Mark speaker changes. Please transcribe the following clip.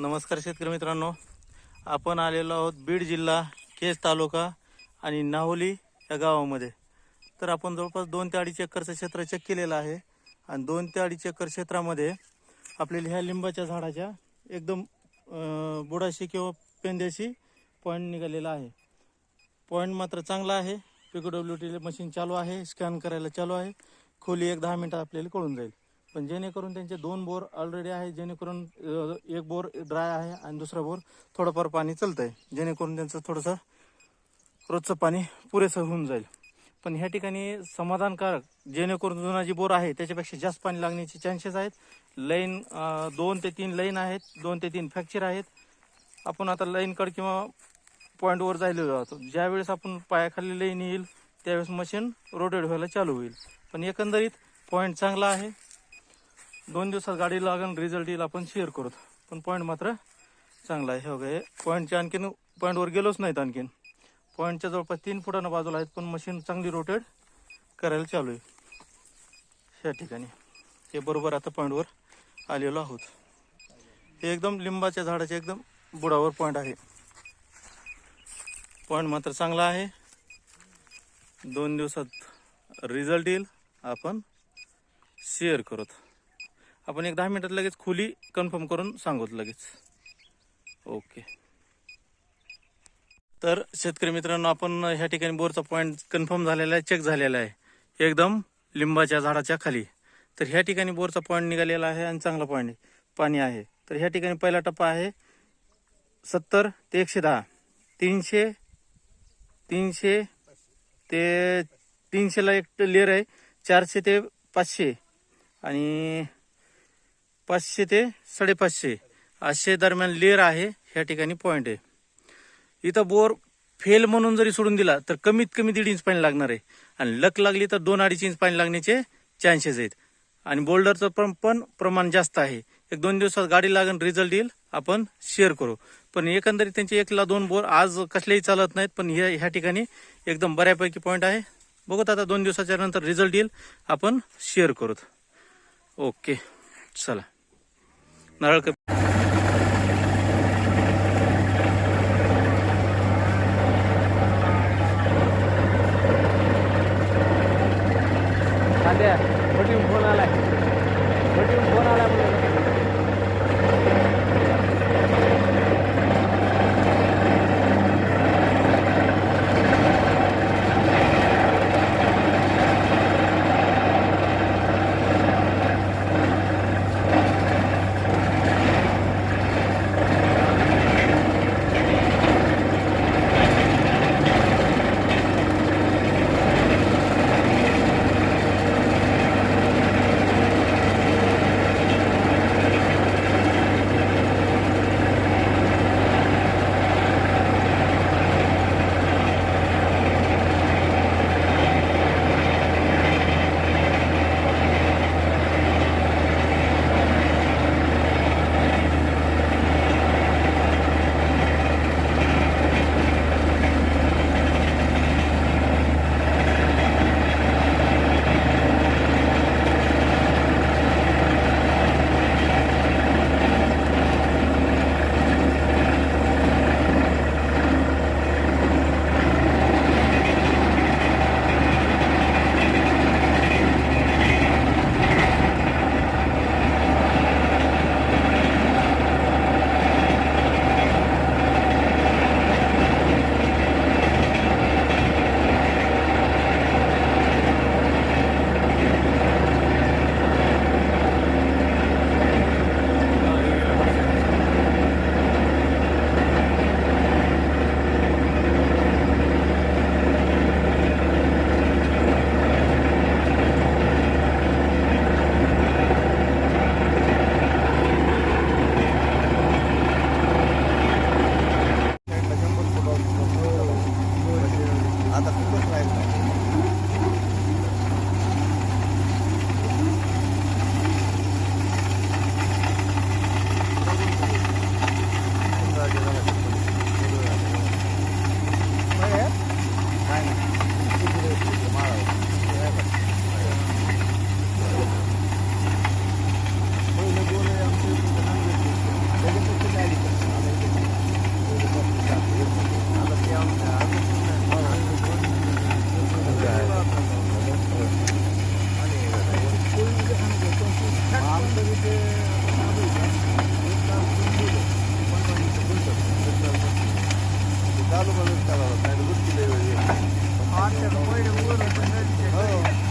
Speaker 1: नमस्कार शेतकरी मित्रांनो. आपण आलेलो आहोत बीड जिल्हा केज तालुका आणि नाहोली या गावामध्ये. तर आपण जवळपास दोन ते अडीच एकरचं क्षेत्र चेक केलेलं आहे. आणि दोन ते अडीच एकर क्षेत्रामध्ये आपल्याला ह्या लिंबाच्या झाडाच्या एकदम बुडाशी किंवा पेंद्याशी पॉईंट निघालेला आहे. पॉईंट मात्र चांगला आहे. पी डब्ल्यू टी मशीन चालू आहे. स्कॅन करायला चालू आहे. खोली एक दहा मिनटं आपल्याला कळून जाईल. पण जेणेकरून त्यांचे दोन बोर ऑलरेडी आहे जेणेकरून एक बोर ड्राय आहे आणि दुसरा बोर थोडंफार पाणी चालतं आहे जेणेकरून त्यांचं थोडंसं रोजचं पाणी पुरेसं होऊन जाईल. पण ह्या ठिकाणी समाधानकारक जेणेकरून जुना जी बोर आहे त्याच्यापेक्षा जास्त पाणी लागण्याचे चान्सेस आहेत. लाईन दोन ते तीन लाईन आहेत दोन ते तीन फ्रॅक्चर आहेत. आपण आता लाईनकडे किंवा पॉईंटवर जायला जातो. ज्यावेळेस आपण पायाखाली लाईन येईल त्यावेळेस मशीन रोटेट व्हायला चालू होईल. पण एकंदरीत पॉईंट चांगला आहे. दोन दिवसात गाडी लागून रिझल्ट येईल आपण शेअर करू. पण पॉईंट मात्र चांगला आहे. हे बघा हे पॉईंटच्या आणखीन पॉईंटवर गेलोच नाहीत आणखीन. पॉईंटच्या जवळपास तीन फुटानं बाजूला आहेत पण मशीन चांगली रोटेट करायला चालू आहे. ह्या ठिकाणी. हे बरोबर आता पॉईंटवर आलेलो आहोत. हे एकदम लिंबाच्या झाडाच्या एकदम बुडावर पॉईंट आहे. पॉईंट मात्र चांगला आहे. दोन दिवसात रिझल्ट येईल आपण शेअर करत. आपण एक दहा मिनिटात लगेच खोली कन्फर्म करून सांगूत लगेच. ओके. तर शेतकरी मित्रांनो आपण ह्या ठिकाणी बोरचा पॉईंट कन्फर्म झालेला आहे चेक झालेला आहे. एकदम लिंबाच्या झाडाच्या खाली. तर ह्या ठिकाणी बोरचा पॉईंट निघालेला आहे आणि चांगला पॉईंट पाणी आहे. तर ह्या ठिकाणी पहिला टप्पा आहे सत्तर ते एकशे दहा. तीनशे तीनशे ते तीनशेला एक लेअर आहे चारशे ते पाचशे. आणि पाचशे ते साडेपाचशे असे दरम्यान लेअर आहे ह्या ठिकाणी पॉईंट आहे. इथं बोर फेल म्हणून जरी सोडून दिला तर कमीत कमी दीड इंच पाणी लागणार आहे. आणि लक लागली तर दोन अडीच इंच पाणी लागण्याचे चान्सेस आहेत. आणि बोल्डरचं पण पण प्रमाण जास्त आहे. एक दोन दिवसात गाडी लागून रिझल्ट येईल आपण शेअर करू. पण एकंदरीत त्यांचे एकला दोन बोर आज कसलेही चालत नाहीत पण ह्या ह्या ठिकाणी एकदम बऱ्यापैकी पॉईंट आहे. बघूत आता दोन दिवसाच्या नंतर रिझल्ट येईल आपण शेअर करूत. ओके चला. ഒരാൾക്ക് അതെ
Speaker 2: ഒട്ടിയും ഫോണാലേ ഒട്ടിയും ഫോണാലേ आता तिथंच राहील पाहिजे Thank मोठी फोन आलाय म्हणलं. चालू मदत करावं लय वेळ येईल. हो